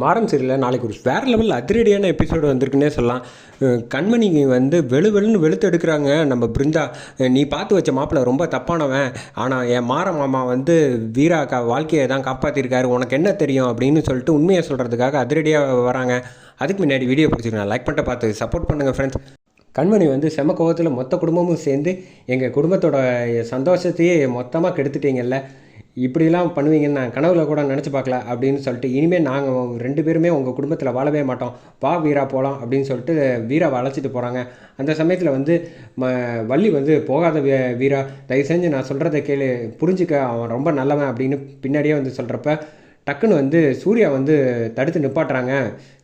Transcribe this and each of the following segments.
மாறன் சீரியலில் நாளைக்கு ஒரு வேறு லெவலில் அதிரடியான எபிசோடு வந்திருக்குன்னே சொல்லலாம். கண்மணி வந்து வெளு வெளுன்னு வெளுத்து எடுக்கிறாங்க. நம்ம பிருந்தா நீ பார்த்து வச்ச மாப்பிள்ளை ரொம்ப தப்பானவன். ஆனால் என் மாற மாமா வந்து வீரா கா வாழ்க்கையை தான் காப்பாற்றிருக்காரு உனக்கு என்ன தெரியும் அப்படின்னு சொல்லிட்டு உண்மையை சொல்கிறதுக்காக அதிரடியாக வராங்க. அதுக்கு முன்னாடி வீடியோ பிடிச்சிருக்கேன். லைக் பண்ணிட்டு பார்த்து சப்போர்ட் பண்ணுங்கள் ஃப்ரெண்ட்ஸ் கண்மணி வந்து செம கோவத்தில் மொத்த குடும்பமும் சேர்ந்து எங்கள் குடும்பத்தோட சந்தோஷத்தையே மொத்தமாக கெடுத்துட்டீங்கல்ல. இப்படிலாம் பண்ணுவீங்கன்னு நான் கனவுல கூட நினச்சி பார்க்கல அப்படின்னு சொல்லிட்டு இனிமேல் நாங்கள் ரெண்டு பேருமே உங்கள் குடும்பத்தில் வாழவே மாட்டோம். வா வீரா போகலாம் அப்படின்னு சொல்லிட்டு வீராவை அழைச்சிட்டு போகிறாங்க அந்த சமயத்தில் வந்து ம வள்ளி வந்து போகாத வீ வீரா தயவு செஞ்சு நான் சொல்கிறத கேளு புரிஞ்சுக்க அவன் ரொம்ப நல்லவன் அப்படின்னு பின்னாடியே வந்து சொல்கிறப்ப டக்குன்னு வந்து சூர்யா வந்து தடுத்து நிப்பாட்டுறாங்க.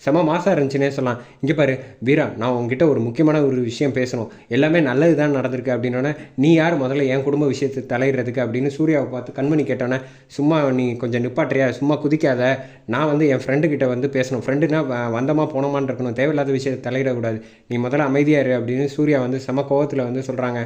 செம மாசாக இருந்துச்சுன்னே சொல்லலாம். இங்கே பாரு வீரா நான் உங்ககிட்ட ஒரு முக்கியமான ஒரு விஷயம் பேசணும். எல்லாமே நல்லது தான் நடந்திருக்கு அப்படின்னோடனே நீ யார் முதல்ல என் குடும்ப விஷயத்தை தலையிடுறதுக்கு அப்படின்னு சூர்யாவை பார்த்து கண்மணி கேட்டோன்னே சும்மா நீ கொஞ்சம் நிப்பாட்டுறியா சும்மா குதிக்காத. நான் வந்து என் ஃப்ரெண்டுக்கிட்ட வந்து பேசணும். ஃப்ரெண்டுனா வந்தமா போனோமான்னு இருக்கணும். தேவையில்லாத விஷயத்தை தலையிடக்கூடாது. நீ முதல்ல அமைதியாக இரு அப்படின்னு சூர்யா வந்து செம கோவத்தில் வந்து சொல்கிறாங்க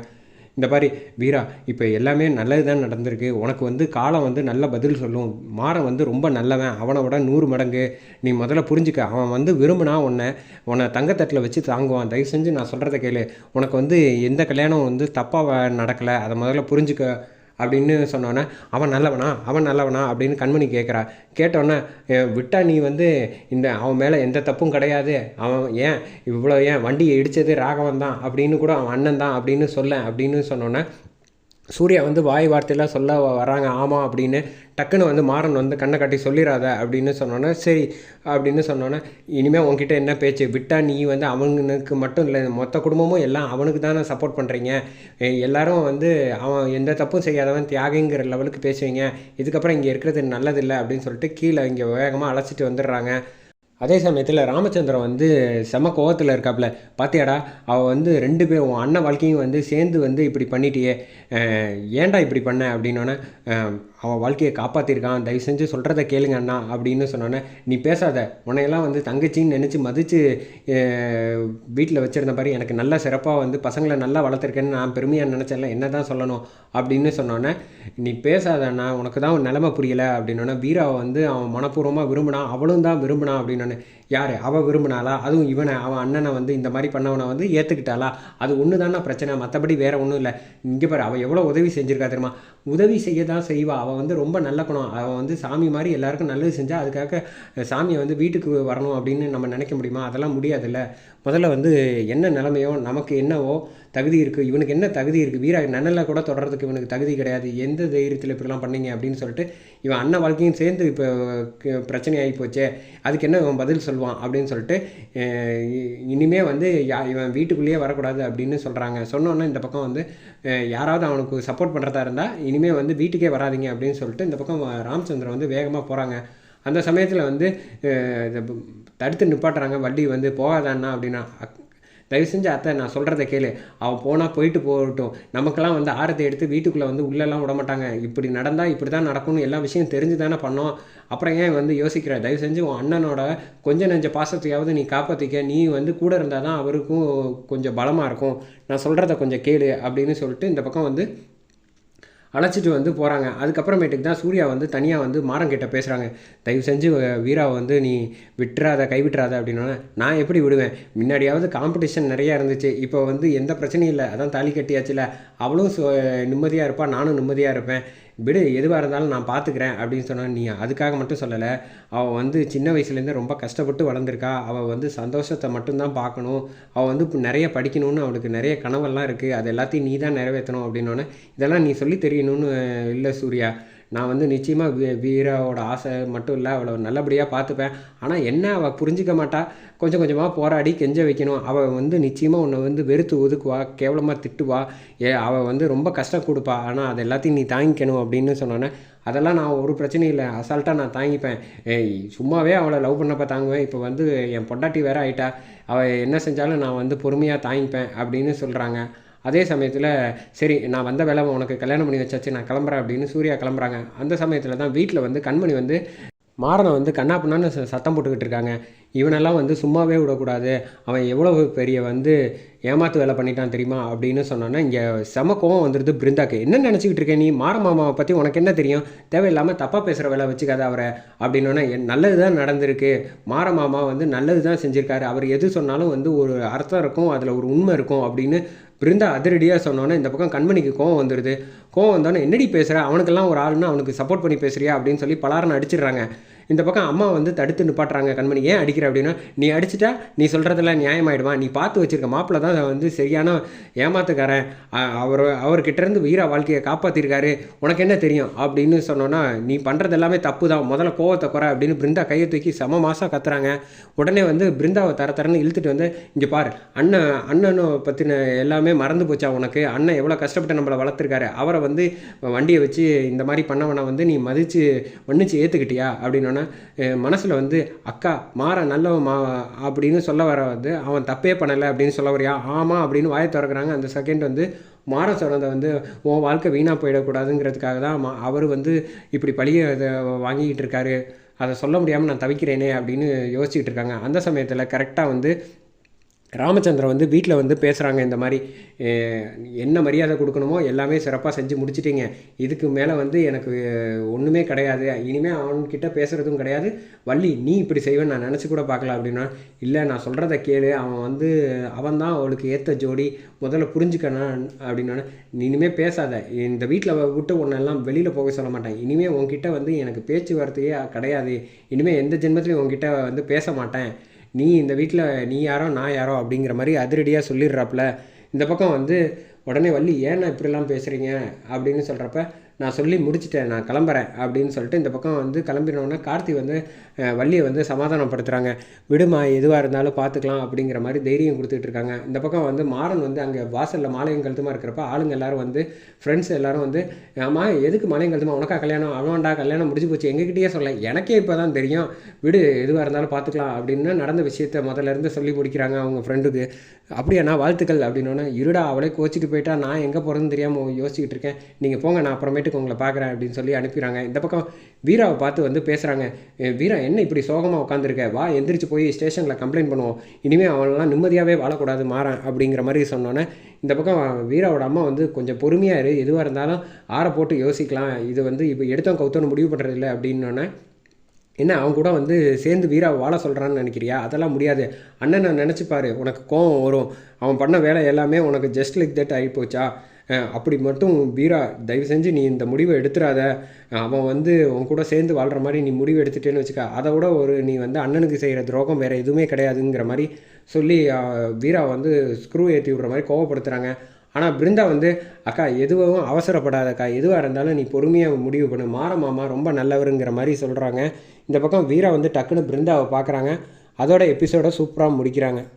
இந்த மாதிரி வீரா இப்போ எல்லாமே நல்லது தான் நடந்திருக்கு. உனக்கு வந்து காலம் வந்து நல்ல பதில் சொல்லும். மாறன் வந்து ரொம்ப நல்லவன். அவனை விட நூறு மடங்கு. நீ முதல்ல புரிஞ்சுக்க. அவன் வந்து விரும்பினா உன்னை உன்னை தங்கத்தட்டில் வச்சு தாங்குவான். தயவு செஞ்சு நான் சொல்கிறத கேளு. உனக்கு வந்து எந்த கல்யாணம் வந்து தப்பாக நடக்கலை. அதை முதல்ல புரிஞ்சுக்க. அப்படின்னு சொன்னோன்னே அவன் நல்லவனா? அவன் நல்லவனா? அப்படின்னு கண்மணி கேட்குறா கேட்டோன்னே விட்டா நீ வந்து இந்த அவன் மேலே எந்த தப்பும் கிடையாது. அவன் ஏன் இவ்வளோ ஏன் வண்டியை இடித்தது ராகவன் தான் அப்படின்னு கூட அவன் அண்ணன் தான் அப்படின்னு சொல்ல அப்படின்னு சொன்னோன்னே சூர்யா வந்து வாய் வார்த்தையெல்லாம் சொல்ல வராங்க ஆமாம் அப்படின்னு. டக்குன்னு வந்து மாறன் வந்து கண்ணை காட்டி சொல்லிடாத அப்படின்னு சொன்னோன்னே சரி அப்படின்னு சொன்னோன்னே இனிமேல் உங்ககிட்ட என்ன பேச்சு? விட்டா நீ வந்து அவனுக்கு மட்டும் இல்லை மொத்த குடும்பமும் எல்லாம் அவனுக்கு தானே சப்போர்ட் பண்ணுறீங்க எல்லாரும் வந்து அவன் எந்த தப்பும் செய்யாதவன் தியாகிங்கிற லெவலுக்கு பேசுவீங்க. இதுக்கப்புறம் இங்கே இருக்கிறது நல்லதில்லை அப்படின்னு சொல்லிட்டு கீழே இங்கே வேகமாக அழைச்சிட்டு வந்துடுறாங்க. அதே சமயத்தில் ராமச்சந்திரன் வந்து செம கோவத்தில் இருக்காப்புல பார்த்தியாடா அவள் வந்து ரெண்டு பேர் உன் அண்ணன் வாழ்க்கையும் வந்து சேர்ந்து வந்து இப்படி பண்ணிட்டியே. ஏன்டா இப்படி பண்ண? அப்படின்னோடனே அவன் வாழ்க்கையை காப்பாற்றிருக்கான் தயவு செஞ்சு சொல்கிறத கேளுங்க அண்ணா அப்படின்னு சொன்னோன்னே நீ பேசாத. உன்னையெல்லாம் வந்து தங்கச்சின்னு நினச்சி மதித்து வீட்டில் வச்சுருந்த பாரு. எனக்கு நல்லா சிறப்பாக வந்து பசங்களை நல்லா வளர்த்துருக்கேன்னு நான் பெருமையாக நினச்சேன்ல. என்ன தான் சொல்லணும்? அப்படின்னு சொன்னோன்னே நீ பேசாத அண்ணா. உனக்கு தான் உன் நிலைமை புரியலை. அப்படின்னோடனே வீராவை வந்து அவன் மனப்பூர்வமாக விரும்பினான். அவளும் தான் விரும்பினான். அப்படின்னோடனே யார்? அவள் விரும்பினாளா? அதுவும் இவனை அவன் அண்ணனை வந்து இந்த மாதிரி பண்ணவனை வந்து ஏற்றுக்கிட்டாளா அது ஒன்று தானே பிரச்சனை. மற்றபடி வேற ஒன்றும் இல்லை. இங்கே பாரு அவள் எவ்வளோ உதவி செஞ்சுருக்கா தெரியுமா? உதவி செய்ய தான் செய்வாள் அவள் வந்து ரொம்ப நல்ல குணம். அவள் வந்து சாமி மாதிரி எல்லாருக்கும் நல்லது செஞ்சால் அதுக்காக சாமியை வந்து வீட்டுக்கு வரணும் அப்படின்னு நம்ம நினைக்க முடியுமா? அதெல்லாம் முடியாதுல்ல. முதல்ல வந்து என்ன நிலைமையோ நமக்கு என்னவோ தகுதி இருக்குது இவனுக்கு என்ன தகுதி இருக்குது வீரா நன்னல கூட தொடர்றதுக்கு இவனுக்கு தகுதி கிடையாது. எந்த தைரியத்தில் இப்படிலாம் பண்ணீங்க அப்படின்னு சொல்லிட்டு இவன் அண்ணன் வாழ்க்கையும் சேர்ந்து இப்போ பிரச்சனையாகி பிரச்சனை போச்சே. அதுக்கு என்ன இவன் பதில் சொல்லுவான் அப்படின்னு சொல்லிட்டு இனிமேல் வந்து யா இவன் வீட்டுக்குள்ளேயே வரக்கூடாது அப்படின்னு சொல்கிறாங்க சொன்னோன்னே இந்த பக்கம் வந்து யாராவது அவனுக்கு சப்போர்ட் பண்ணுறதா இருந்தால் இனிமேல் வந்து வீட்டுக்கே வராதீங்க அப்படின்னு சொல்லிட்டு இந்த பக்கம் ராமச்சந்திரன் வந்து வேகமாக போகிறாங்க அந்த சமயத்தில் வந்து தடுத்து நிப்பாட்டுறாங்க. வண்டி வந்து போகாதான்னா அப்படின்னா அக்- தயவு செஞ்சு அத்தை நான் சொல்கிறத கேளு. அவள் போனால் போயிட்டு போகட்டும். நமக்கெல்லாம் வந்து ஆரத்தை எடுத்து வீட்டுக்குள்ளே வந்து உள்ளெல்லாம் விட மாட்டாங்க. இப்படி நடந்தால் இப்படி தான் நடக்கும்னு எல்லா விஷயம் தெரிஞ்சு தானே பண்ணோம். அப்புறம் ஏன் வந்து யோசிக்கிற? தயவு செஞ்சு உன் அண்ணனோட கொஞ்சம் நெஞ்ச பாசத்தையாவது நீ காப்பாற்றிக்க நீ வந்து கூட இருந்தால் தான் அவருக்கும் கொஞ்சம் பலமாக இருக்கும். நான் சொல்கிறத கொஞ்சம் கேளு அப்படின்னு சொல்லிட்டு இந்த பக்கம் வந்து அழைச்சிட்டு வந்து போகிறாங்க அதுக்கப்புறமேட்டுக்கு தான் சூர்யா வந்து தனியாக வந்து மாறங்கிட்ட பேசுகிறாங்க தயவு செஞ்சு வீராவை வந்து நீ விட்டுறாத கைவிட்டுறாத அப்படின்னா நான் எப்படி விடுவேன்? முன்னாடியாவது காம்படிஷன் நிறையா இருந்துச்சு. இப்போ வந்து எந்த பிரச்சனையும் இல்லை. அதான் தாலி கட்டியாச்சுல. அவளும் நிம்மதியாக இருப்பாள் நானும் நிம்மதியாக இருப்பேன். விடு எதுவாக இருந்தாலும் நான் பார்த்துக்கிறேன் அப்படின்னு சொன்னா நீ அதுக்காக மட்டும் சொல்லலை. அவள் வந்து சின்ன வயசுலேருந்து ரொம்ப கஷ்டப்பட்டு வளர்ந்துருக்கா. அவள் வந்து சந்தோஷத்தை மட்டும்தான் பார்க்கணும் அவள் வந்து நிறைய படிக்கணும்னு அவளுக்கு நிறைய கனவெல்லாம் இருக்குது அது எல்லாத்தையும் நீ தான் நிறைவேற்றணும் அப்படின்னோடனே இதெல்லாம் நீ சொல்லி தெரியணும்னு இல்லை சூர்யா. நான் வந்து நிச்சயமாக வீ வீராவோட ஆசை மட்டும் இல்லை அவளை நல்லபடியாக பார்த்துப்பேன். ஆனால் என்ன அவள் புரிஞ்சிக்க மாட்டா? கொஞ்சம் கொஞ்சமாக போராடி கெஞ்ச வைக்கணும். அவள் வந்து நிச்சயமாக உன்னை வந்து வெறுத்து ஒதுக்குவா கேவலமாக திட்டுவா. ஏ அவள் வந்து ரொம்ப கஷ்டம் கொடுப்பா. ஆனால் அது எல்லாத்தையும் நீ தாங்கிக்கணும் அப்படின்னு சொன்னோன்னே அதெல்லாம் நான் ஒரு பிரச்சனையும் இல்லை. அசால்ட்டாக நான் தாங்கிப்பேன். சும்மாவே அவளை லவ் பண்ணப்போ தாங்குவேன். இப்போ வந்து என் பொண்டாட்டி வேற ஆயிட்டா. அவள் என்ன செஞ்சாலும் நான் வந்து பொறுமையாக தாங்கிப்பேன் அப்படின்னு சொல்கிறாங்க அதே சமயத்தில் சரி நான் வந்த வேலை உனக்கு கல்யாணம் பண்ணி வச்சாச்சு நான் கிளம்புறேன் அப்படின்னு சூர்யா கிளம்புறாங்க. அந்த சமயத்தில் தான் வீட்டில் வந்து கண்மணி வந்து மாறனை வந்து கண்ணா சத்தம் போட்டுக்கிட்டு இருக்காங்க. இவனெல்லாம் வந்து சும்மாவே விடக்கூடாது. அவன் எவ்வளோ பெரிய வந்து ஏமாத்து வேலை பண்ணிட்டான் தெரியுமா? அப்படின்னு சொன்னோன்னா இங்கே செம கோவம் வந்துடுது பிருந்தாக்கு. என்ன நினச்சிக்கிட்டு இருக்க நீ? மாற மாமாவை பற்றி உனக்கு என்ன தெரியும்? தேவையில்லாமல் தப்பாக பேசுகிற வேலை வச்சுக்காத அவரை. அப்படின்னோன்னா என் நல்லது தான் நடந்திருக்கு. மாற மாமா வந்து நல்லது தான் செஞ்சுருக்காரு. அவர் எது சொன்னாலும் வந்து ஒரு அர்த்தம் இருக்கும் அதில் ஒரு உண்மை இருக்கும் அப்படின்னு பிருந்தா அதிரடியாக சொன்னோன்னே இந்த பக்கம் கண்மணிக்கு கோவம் வந்துடுது கோவம் வந்தோடனே என்னடி பேசுகிற அவனுக்கெல்லாம் ஒரு ஆளுன்னு அவனுக்கு சப்போர்ட் பண்ணி பேசுறியா? அப்படின்னு சொல்லி பலாரன் அடிச்சிடுறாங்க. இந்த பக்கம் அம்மா வந்து தடுத்து நிப்பாட்டுறாங்க கண்மணி. ஏன் அடிக்கிற அப்படின்னா நீ அடிச்சிட்டா நீ சொல்கிறதெல்லாம் நியாயமாயிடுமா? நீ பார்த்து வச்சிருக்க மாப்பிள்ள தான் வந்து சரியான ஏமாத்துக்காரன். அவர் அவர்கிட்ட வீர வாழ்க்கையை காப்பாற்றிருக்காரு உனக்கு என்ன தெரியும்? அப்படின்னு சொன்னோன்னா நீ பண்ணுறது எல்லாமே தப்பு தான். முதல்ல கோவத்தை குறை அப்படின்னு பிருந்தா கையை தூக்கி செம மாதம் கத்துறாங்க. உடனே வந்து பிருந்தாவை தர தரன்னு இழுத்துட்டு வந்து இங்கே பார் அண்ணன் அண்ணனை பற்றின எல்லாமே மறந்து போச்சா உனக்கு? அண்ணன் எவ்வளோ கஷ்டப்பட்டு நம்மளை வளர்த்துருக்காரு. அவரை வந்து வண்டியை வச்சு இந்த மாதிரி பண்ணவனை வந்து நீ மதித்து மன்னிச்சு ஏற்றுக்கிட்டியா அப்படின்னோன்னா மனசில் வந்து அக்கா மாற நல்லவன் மா அப்படின்னு சொல்ல வர வந்து அவன் தப்பே பண்ணலை அப்படின்னு சொல்ல வரையா ஆமாம் அப்படின்னு வாயை திறக்கிறாங்க. அந்த செகண்ட் வந்து மாற சொன்னதை வந்து உன் வாழ்க்கை வீணாக போயிடக்கூடாதுங்கிறதுக்காக தான் மா அவர் வந்து இப்படி பழிய இதை வாங்கிக்கிட்டு இருக்காரு. அதை சொல்ல முடியாமல் நான் தவிக்கிறேனே அப்படின்னு யோசிச்சுட்டு இருக்காங்க. அந்த சமயத்தில் கரெக்டாக வந்து ராமச்சந்திரன் வந்து வீட்டில் வந்து பேசுகிறாங்க இந்த மாதிரி என்ன மரியாதை கொடுக்கணுமோ எல்லாமே சிறப்பாக செஞ்சு முடிச்சிட்டிங்க. இதுக்கு மேலே வந்து எனக்கு ஒன்றுமே கிடையாது. இனிமேல் அவன்கிட்ட பேசுகிறதும் கிடையாது. வள்ளி நீ இப்படி செய்வேன்னு நான் நினச்சி கூட பார்க்கல அப்படின்னா இல்லை நான் சொல்கிறத கேளு. அவன் வந்து அவன் தான் அவளுக்கு ஏற்ற ஜோடி. முதல்ல புரிஞ்சுக்கணும் அப்படின்னா இனிமேல் பேசாத. இந்த வீட்டில் விட்டு உன்னெல்லாம் வெளியில் போக சொல்ல மாட்டேன். இனிமேல் உன்கிட்ட வந்து எனக்கு பேச்சுவார்த்தையே கிடையாது. இனிமேல் எந்த ஜென்மத்திலையும் உன்கிட்ட வந்து பேச மாட்டேன். நீ இந்த வீட்டில் நீ யாரோ நான் யாரோ அப்படிங்கிற மாதிரி அதிரடியாக சொல்லிடுறாப்புல. இந்த பக்கம் வந்து உடனே வள்ளி ஏண்ணா இப்படிலாம் பேசுகிறீங்க அப்படின்னு சொல்கிறப்ப நான் சொல்லி முடிச்சுட்டேன் நான் கிளம்புறேன் அப்படின்னு சொல்லிட்டு இந்த பக்கம் வந்து கிளம்பினோடனே கார்த்தி வந்து வள்ளியை வந்து சமாதானப்படுத்துகிறாங்க விடுமா எதுவாக இருந்தாலும் பார்த்துக்கலாம் அப்படிங்கிற மாதிரி தைரியம் கொடுத்துட்டு இருக்காங்க. இந்த பக்கம் வந்து மாறன் வந்து அங்கே வாசலில் மாலையும் கழுத்துமா இருக்கிறப்ப ஆளுங்க எல்லாரும் வந்து ஃப்ரெண்ட்ஸ் எல்லாரும் வந்து ஆமாம் எதுக்கு மாலையும் கழுத்துமா? உனக்கா கல்யாணம்? அவன்டா கல்யாணம் முடிஞ்சு போச்சு. எங்ககிட்டயே சொல்ல எனக்கே இப்போ தான் தெரியும். விடு எதுவாக இருந்தாலும் பார்த்துக்கலாம் அப்படின்னு நடந்த விஷயத்த முதல்ல இருந்து சொல்லி முடிக்கிறாங்க அவங்க ஃப்ரெண்டுக்கு அப்படியாண்ணா வாழ்த்துக்கள். அப்படின்னோடனே இருடா அவளே கோச்சிட்டு போயிட்டா. நான் எங்கே போகிறதுன்னு தெரியாமல் யோசிச்சுட்டு இருக்கேன். நீங்கள் போங்க நான் அப்புறமேட்டு அப்புறமேட்டுக்கு உங்களை பார்க்குறேன் அப்படின்னு சொல்லி அனுப்பிடுறாங்க. இந்த பக்கம் வீராவை பார்த்து வந்து பேசுகிறாங்க வீரா என்ன இப்படி சோகமாக உட்காந்துருக்க வா எந்திரிச்சு போய் ஸ்டேஷனில் கம்ப்ளைண்ட் பண்ணுவோம். இனிமேல் அவனெலாம் நிம்மதியாகவே வாழக்கூடாது மாறன் அப்படிங்கிற மாதிரி சொன்னோன்னே இந்த பக்கம் வீராவோட அம்மா வந்து கொஞ்சம் பொறுமையாக இரு. எதுவாக இருந்தாலும் ஆற போட்டு யோசிக்கலாம். இது வந்து இப்போ எடுத்தோம் கவுத்தோன்னு முடிவு பண்ணுறது இல்லை அப்படின்னோடனே என்ன அவன் கூட வந்து சேர்ந்து வீரா வாழ சொல்கிறான்னு நினைக்கிறியா? அதெல்லாம் முடியாது. அண்ணனை நினச்சிப்பாரு உனக்கு கோவம் வரும். அவன் பண்ண வேலை எல்லாமே உனக்கு ஜஸ்ட் லைக் தட் ஆகி போச்சா அப்படி மட்டும் வீரா தயவு செஞ்சு நீ இந்த முடிவை எடுத்துடாத அவன் வந்து உன் கூட சேர்ந்து வாழ்கிற மாதிரி நீ முடிவு எடுத்துட்டேன்னு வச்சுக்க. அதை விட ஒரு நீ வந்து அண்ணனுக்கு செய்கிற துரோகம் வேறு எதுவுமே கிடையாதுங்கிற மாதிரி சொல்லி வீரா வந்து ஸ்க்ரூ ஏற்றி விடுற மாதிரி கோவப்படுத்துகிறாங்க ஆனால் பிருந்தா வந்து அக்கா எதுவும் அவசரப்படாதக்கா. எதுவாக இருந்தாலும் நீ பொறுமையாக முடிவு பண்ணு. மாற மாமா ரொம்ப நல்லவருங்கிற மாதிரி சொல்கிறாங்க இந்த பக்கம் வீரா வந்து டக்குன்னு பிருந்தாவை பார்க்குறாங்க அதோட எபிசோட சூப்பராக முடிக்கிறாங்க.